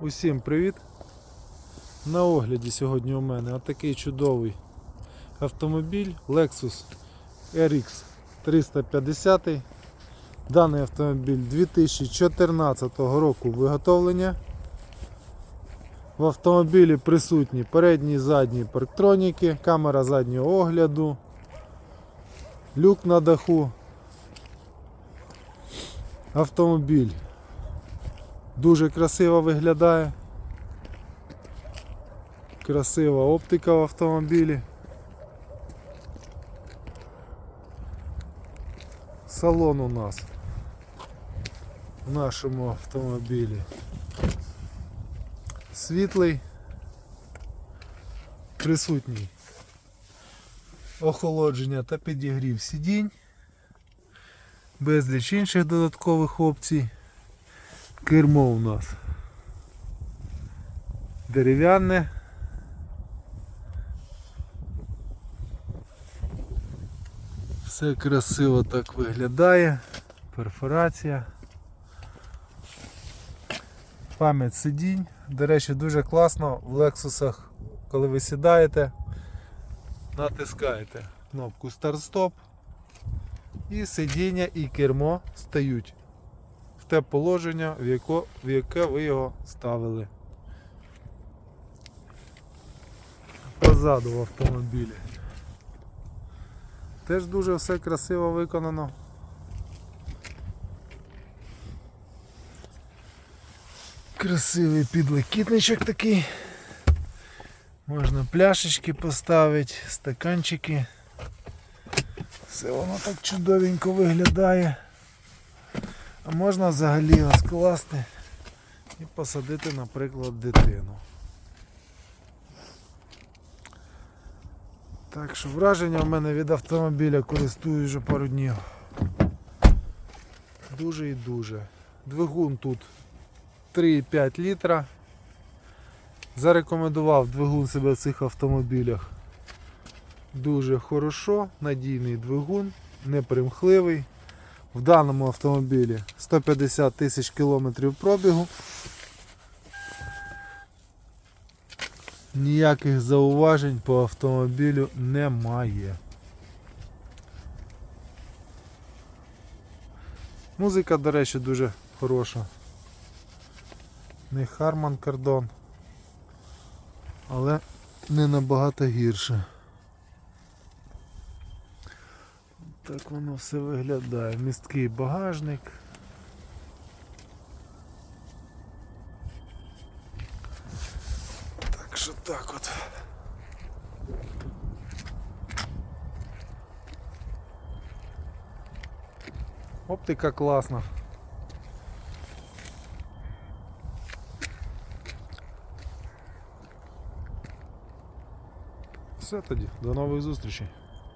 Усім привіт! На огляді сьогодні у мене отакий чудовий автомобіль Lexus RX 350. Даний автомобіль 2014 року виготовлення. В автомобілі присутні передні і задні парктроніки, камера заднього огляду, люк на даху. Автомобіль Дуже красиво виглядає. Красива оптика в автомобілі. Салон у нас в нашому автомобілі світлий, присутній охолодження та підігрів сидінь, безліч інших додаткових опцій. Кермо у нас дерев'яне. Все красиво так виглядає. Перфорація. Пам'ять сидінь. До речі, дуже класно в Лексусах, коли ви сідаєте, натискаєте кнопку старт-стоп і сидіння і кермо стають те положення, в, яко, в яке ви його ставили. Позаду в автомобілі. Теж дуже все красиво виконано. Красивий підлокітничок такий. Можна пляшечки поставити, стаканчики. Все воно так чудовенько виглядає. А можна взагалі його скласти і посадити, наприклад, дитину. Так що враження в мене від автомобіля користуюсь вже пару днів. Дуже і дуже. Двигун тут 3,5 літра. Зарекомендував двигун себе в цих автомобілях. Дуже хорошо, надійний двигун, непримхливий. В даному автомобілі 150 тисяч кілометрів пробігу. Ніяких зауважень по автомобілю немає. Музика, до речі, дуже хороша. Не Harman Kardon, але не набагато гірше. Так воно все виглядає. Місткий багажник. Так що так от. Оптика класна. Все тоді, до нових зустрічей.